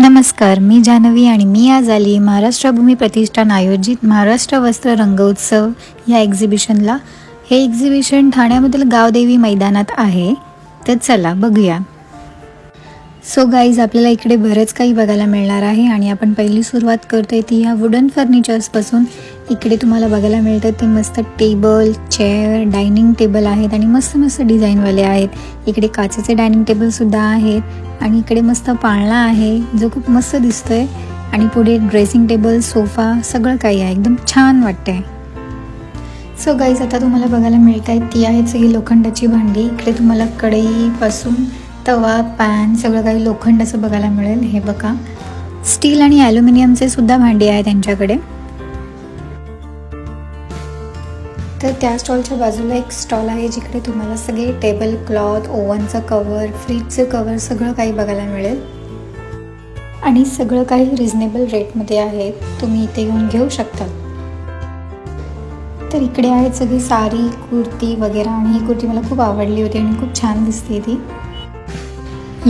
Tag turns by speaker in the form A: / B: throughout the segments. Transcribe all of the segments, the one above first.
A: नमस्कार मी जान्हवी आणि मी आज आली महाराष्ट्र भूमी प्रतिष्ठान आयोजित महाराष्ट्र वस्त्र रंगोत्सव या एक्झिबिशनला हे एक्झिबिशन ठाण्यामधील गावदेवी मैदानात आहे. तर चला बघूया. सो गाईज आपल्याला इकडे बरेच काही बघायला मिळणार आहे आणि आपण पहिली सुरुवात करतोय ती ह्या वुडन फर्निचर्सपासून इकडे तुम्हाला बघायला मिळतात ते मस्त टेबल चेअर डायनिंग टेबल आहेत आणि मस्त मस्त डिझाईनवाले आहेत. इकडे काचेचे डायनिंग टेबलसुद्धा आहेत आणि इकडे मस्त पाळणा आहे जो खूप मस्त दिसतोय. आणि पुढे ड्रेसिंग टेबल सोफा सगळं काही आहे. एकदम छान वाटतंय. सो गाईज आता तुम्हाला बघायला मिळत आहेत ती आहेत सगळी लोखंडाची भांडी. इकडे तुम्हाला कढईपासून तवा पॅन सगळं काही लोखंडाचं बघायला मिळेल. हे बघा. स्टील आणि ॲल्युमिनियमचे सुद्धा भांडी आहेत त्यांच्याकडे. तर त्या स्टॉलच्या बाजूला एक स्टॉल आहे जिकडे तुम्हाला सगळे टेबल क्लॉथ ओव्हनचं कवर फ्रीजचं कवर सगळं काही बघायला मिळेल. आणि सगळं काही रिझनेबल रेटमध्ये आहे. तुम्ही इथे येऊन घेऊ शकता. तर इकडे आहेत सगळी साडी कुर्ती वगैरे आणि ही कुर्ती मला खूप आवडली होती आणि खूप छान दिसते ती.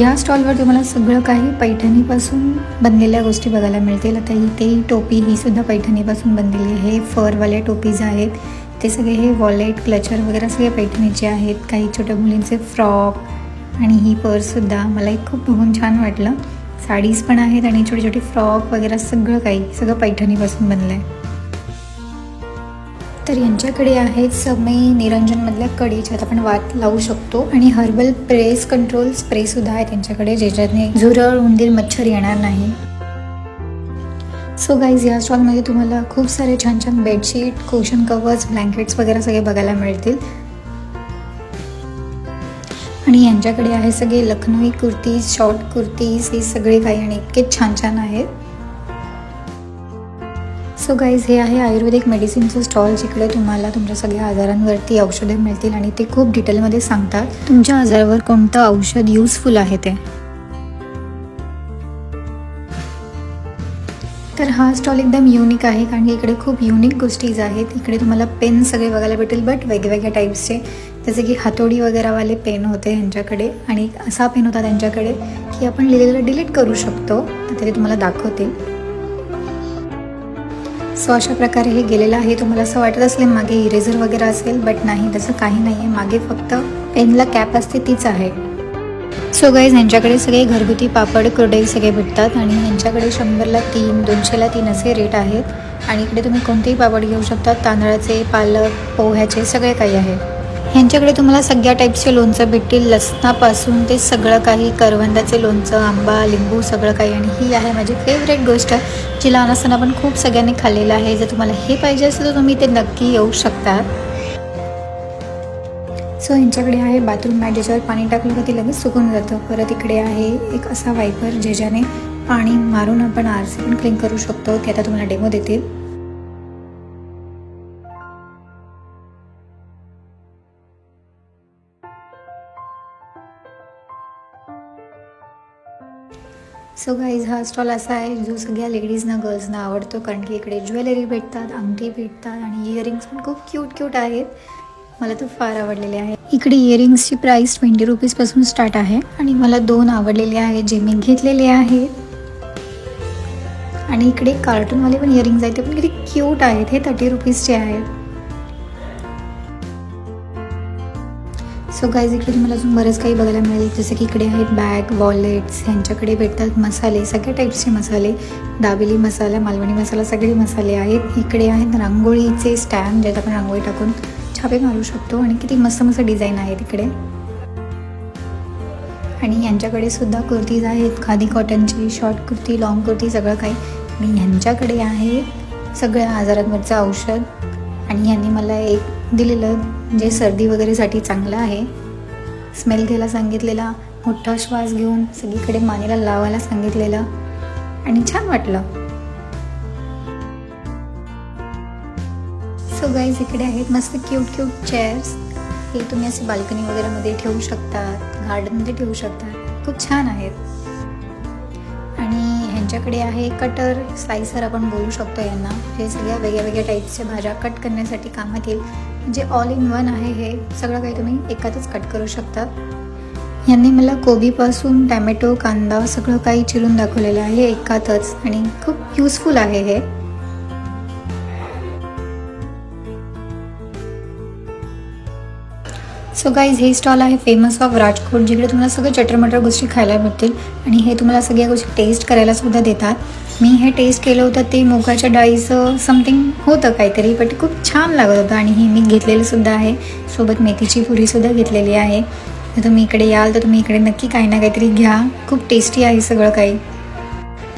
A: या स्टॉलवर तुम्हाला सगळं काही पैठणीपासून बनलेल्या गोष्टी बघायला मिळतील. आता इथे टोपी ही सुद्धा पैठणीपासून बनलेली आहे. फरवाल्या टोपीज आहेत. ते सगळे हे वॉलेट क्लचर वगैरे सगळे पैठणीचे आहेत. काही छोट्या मुलींचे फ्रॉक आणि ही पर्ससुद्धा मला एक खूप बघून छान वाटलं. साडीज पण आहेत आणि छोटे छोटे फ्रॉक वगैरे सगळं काही सगळं पैठणीपासून बनलं आहे तर यांच्याकडे आहेत समय निरंजनमधल्या कडी ज्यात आपण वात लावू शकतो. आणि हर्बल प्रेस कंट्रोल स्प्रेसुद्धा आहेत आहे त्यांच्याकडे ज्याच्याने झुरळ उंदीर मच्छर येणार नाही. सो गाईज या स्टॉलमध्ये तुम्हाला खूप सारे छान छान बेडशीट कोशन कवर्स ब्लँकेट्स वगैरे सगळे बघायला मिळतील. आणि यांच्याकडे आहे सगळे लखनौई कुर्तीज शॉर्ट कुर्तीज हे सगळे काही आणि इतके छान छान आहेत. सो गाईज हे आहे आयुर्वेदिक मेडिसिनचं स्टॉल जिकडे तुम्हाला तुमच्या सगळ्या आजारांवरती औषधे मिळतील आणि ते खूप डिटेलमध्ये सांगतात. तुमच्या आजारावर कोणतं औषध युजफुल आहे ते? तर हा स्टॉल एकदम युनिक आहे कारण की इकडे खूप युनिक गोष्टीज आहेत. इकडे तुम्हाला पेन सगळे बघायला भेटेल बट वेगवेगळ्या टाईप्सचे जसे की हातोडी वगैरेवाले पेन होते यांच्याकडे आणि एक असा पेन होता त्यांच्याकडे की आपण लिहिलेलं डिलीट करू शकतो. तर ते तुम्हाला दाखवतील. सो अशा प्रकारे हे गेलेलं आहे. तुम्हाला असं वाटत असेल मागे इरेझर वगैरे असेल बट नाही तसं काही नाही आहे मागे फक्त पेनला कॅप असते तीच आहे. सो गाईज यांच्याकडे सगळे घरगुती पापड कुरडई सगळे भेटतात आणि यांच्याकडे शंभरला तीन दोनशेला तीन असे रेट आहेत. आणि इकडे तुम्ही कोणतेही पापड घेऊ शकता. तांदळाचे पालक पोह्याचे सगळे काही आहे. यांच्याकडे तुम्हाला सगळ्या टाईपचे लोणचं भेटतील. लसणापासून ते सगळं काही करवंदाचे लोणचं आंबा लिंबू सगळं काही. आणि ही आहे माझी फेवरेट गोष्ट जी लहान असताना पण खूप सगळ्यांनी खाल्लेलं आहे. जर तुम्हाला हे पाहिजे असेल तर तुम्ही ते नक्की येऊ शकता. सो यांच्याकडे आहे बाथरूम मॅट ज्याच्यावर पाणी टाकलं का ते लगेच सुकून जातं. परत इकडे आहे एक असा वायपर ज्याच्याने पाणी मारून आपण आरसे पण क्लीन करू शकतो ते आता तुम्हाला डेमो देतील. सो गाईज हा स्टॉल असा आहे जो सगळ्या लेडीजना गर्ल्सना आवडतो कारण की इकडे ज्वेलरी भेटतात अंगठी भेटतात आणि इयरिंग्स पण खूप क्यूट क्यूट आहेत. मला तर फार आवडलेले आहे. इकडे इयरिंग्सची प्राईस ट्वेंटी रुपीजपासून स्टार्ट आहे आणि मला दोन आवडलेले आहेत. जे मी घेतलेले आहे आणि इकडे कार्टूनवाले पण इयरिंग्स आहेत. ते पण किती क्यूट आहेत. हे थर्टी रुपीजचे आहेत. सो गाईज इकडे तुम्हाला अजून बरंच काही बघायला मिळेल. जसं की इकडे आहेत बॅग वॉलेट्स ह्यांच्याकडे भेटतात मसाले. सगळ्या टाईप्सचे मसाले. दाबेली मसाला मालवणी मसाला सगळे मसाले आहेत. इकडे आहेत रांगोळीचे स्टॅम्प ज्यात आपण रांगोळी टाकून छापे मारू शकतो आणि किती मस्त मस्त डिझाईन आहे तिकडे. आणि यांच्याकडे सुद्धा कुर्तीज आहेत खादी कॉटनची शॉर्ट कुर्ती लॉंग कुर्ती सगळं काही. आणि ह्यांच्याकडे आहे सगळ्या आजारांवरचं औषध. आणि यांनी मला एक दिलेलं जे सर्दी वगैरेसाठी चांगलं आहे. स्मेल घ्यायला सांगितलेला मोठा श्वास घेऊन सगळीकडे मानेला लावायला सांगितलेलं. आणि छान वाटलं. गाईज इकडे आहेत. मस्त क्यूट क्यूट चेअर्स हे तुम्ही असे बाल्कनी वगैरेमध्ये ठेवू शकतात. गार्डनमध्ये ठेवू शकतात. खूप छान आहेत. आणि ह्यांच्याकडे आहे कटर स्लायसर आपण बोलू शकतो यांना. हे सगळ्या वेगळ्या वेगळ्या टाईपच्या भाज्या कट करण्यासाठी कामात येईल. म्हणजे ऑल इन वन आहे हे सगळं काही तुम्ही एकातच कट करू शकता. यांनी मला कोबीपासून टॅमॅटो कांदा सगळं काही चिरून दाखवलेलं आहे एकातच. आणि खूप युजफुल आहे हे. सो गाईज हे स्टॉल आहे फेमस ऑफ राजकोट जिकडे तुम्हाला सगळं चटरमटर गोष्टी खायला मिळतील आणि हे तुम्हाला सगळ्या गोष्टी टेस्ट करायला सुद्धा देतात. मी हे टेस्ट केलं होतं ते मुगाच्या डाळीचं समथिंग होतं काहीतरी बट खूप छान लागत होतं. आणि हे मी घेतलेलं सुद्धा आहे. सोबत मेथीची पुरीसुद्धा घेतलेली आहे. तर तुम्ही इकडे याल तर तुम्ही इकडे नक्की काही ना काहीतरी घ्या. खूप टेस्टी आहे सगळं काही.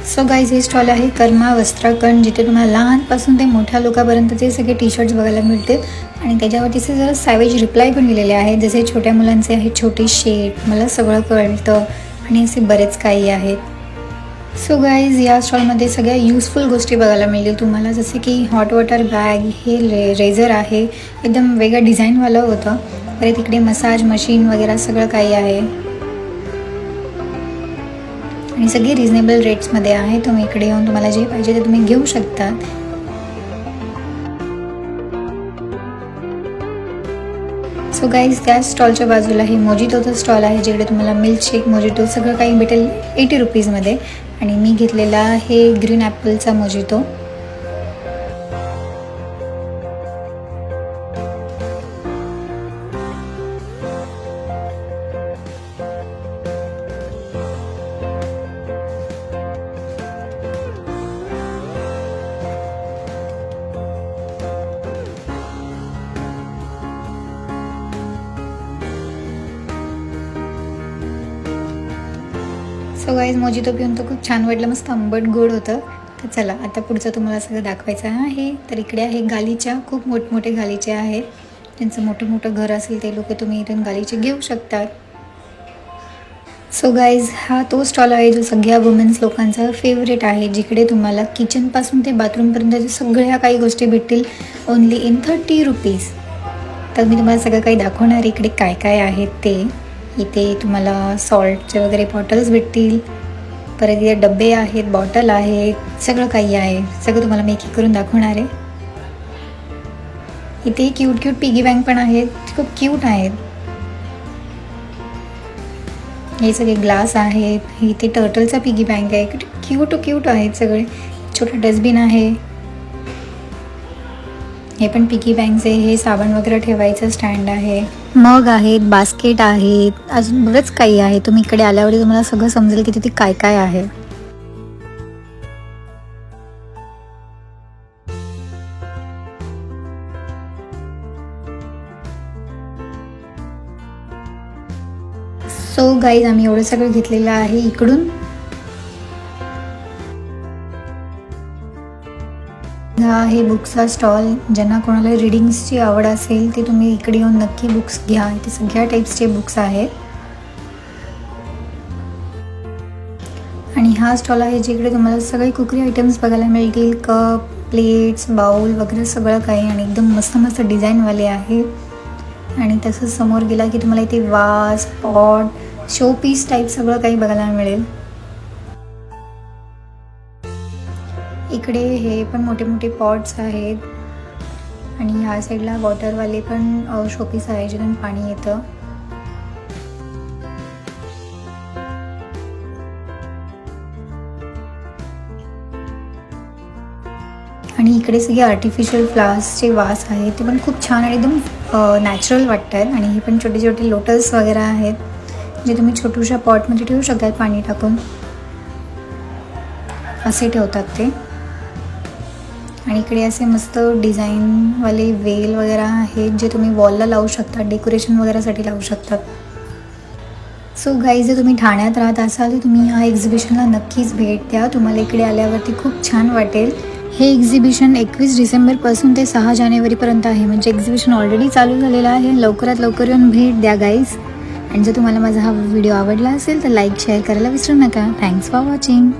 A: सो गाईज हे स्टॉल आहे कर्मा वस्त्राकण जिथे तुम्हाला लहानपासून ते मोठ्या लोकांपर्यंतचे सगळे टी शर्ट्स बघायला मिळतील. आणि त्याच्यावरतीचे जरा सॅवेज रिप्लाय पण दिलेले आहेत. जसे छोट्या मुलांचे आहेत छोटे शेट मला सगळं कळतं. आणि असे बरेच काही आहेत. सो गाईज या स्टॉलमध्ये सगळ्या यूजफुल गोष्टी बघायला मिळतील. तुम्हाला जसे की हॉट वॉटर बॅग हे रे रेझर आहे. एकदम वेगळं डिझाईनवालं होतं. परत इकडे मसाज मशीन वगैरे सगळं काही आहे. आणि सगळी रिझनेबल रेट्समध्ये आहे. तुम्ही इकडे येऊन तुम्हाला जे पाहिजे ते तुम्ही घेऊ शकता सो गाईज त्या स्टॉलच्या बाजूला हे मोजिटोचं स्टॉल आहे जिकडे तुम्हाला मिल्कशेक मोजिटो सगळं काही भेटेल एटी रुपीजमध्ये आणि मी घेतलेला आहे ग्रीन ॲपलचा मोजिटो सो गाईज मोजितो पिऊन तर खूप छान वाटलं मस्त आंबट गोड होतं. तर चला आता पुढचं तुम्हाला सगळं दाखवायचं आहे. तर इकडे आहे गालीच्या खूप मोठमोठे गालीचे आहेत. त्यांचं मोठं मोठं घर असेल ते लोक तुम्ही इथून गालीचे घेऊ शकतात. सो गाईज हा तो स्टॉल आहे जो सगळ्या वुमेन्स लोकांचा फेवरेट आहे जिकडे तुम्हाला किचनपासून ते बाथरूमपर्यंत सगळ्या काही गोष्टी भेटतील ओन्ली इन थर्टी रुपीज तर मी तुम्हाला सगळं काही दाखवणार इकडे काय काय आहे ते. इथे तुम्हाला सॉल्टचे वगैरे बॉटल्स भेटतील. परत इथे डबे आहेत बॉटल आहेत सगळं काही आहे. सगळं तुम्हाला मी एक एक करून दाखवणार आहे. इथे क्यूट क्यूट पिगी बँक पण आहेत. खूप क्यूट आहेत. हे सगळे ग्लास आहेत. इथे टर्टलचा पिगी बँक आहे. क्यूट क्यूट आहेत सगळे. छोटं डस्टबिन आहे. हे पण पिकी बँकचे हे साबण वगैरे ठेवायचं स्टँड आहे. मग आहेत बास्केट आहेत अजून बरंच काही आहे. तुम्ही इकडे आल्यावर तुम्हाला सगळं समजेल की तिथे काय काय आहे. सो गाईज आम्ही एवढं सगळं घेतलेलं आहे इकडून. हा आहे बुक्सचा स्टॉल ज्यांना कोणाला रिडिंग्सची आवड असेल ते तुम्ही इकडे येऊन नक्की बुक्स घ्या. इथे सगळ्या टाईप्सचे बुक्स आहेत. आणि हा स्टॉल आहे जिकडे तुम्हाला सगळे कुकरी आयटम्स बघायला मिळतील. कप प्लेट्स बाउल वगैरे सगळं काही आणि एकदम मस्त मस्त डिझाईनवाले आहे. आणि तसंच समोर गेला की तुम्हाला इथे वास पॉट शो पीस टाईप सगळं काही बघायला मिळेल. इकडे हे पण मोठे मोठे पॉट्स आहेत. आणि ह्या साईडला वॉटरवाले पण शोपीस आहे जिथून पाणी येतं. आणि इकडे सगळे आर्टिफिशियल फ्लावर्सचे वास आहेत. ते पण खूप छान आणि एकदम नॅचरल वाटत आहेत आणि हे पण छोटे छोटे लोटस वगैरे आहेत. जे तुम्ही छोटूशा पॉटमध्ये ठेवू शकतात पाणी टाकून. असे ठेवतात ते. आणि इकडे असे मस्त डिझाईनवाले वेल वगैरे आहेत जे तुम्ही वॉलला लावू शकता डेकोरेशन वगैरेसाठी लावू शकतात सो गाईज जर तुम्ही ठाण्यात राहत असाल तर तुम्ही ह्या एक्झिबिशनला नक्कीच भेट द्या. तुम्हाला इकडे आल्यावरती खूप छान वाटेल. हे एक्झिबिशन एकवीस डिसेंबरपासून ते सहा जानेवारीपर्यंत आहे. म्हणजे एक्झिबिशन ऑलरेडी चालू झालेलं आहे. लवकरात लवकर येऊन भेट द्या गाईज आणि जर तुम्हाला माझा हा व्हिडिओ आवडला असेल तर लाईक शेअर करायला विसरू नका. Thanks for watching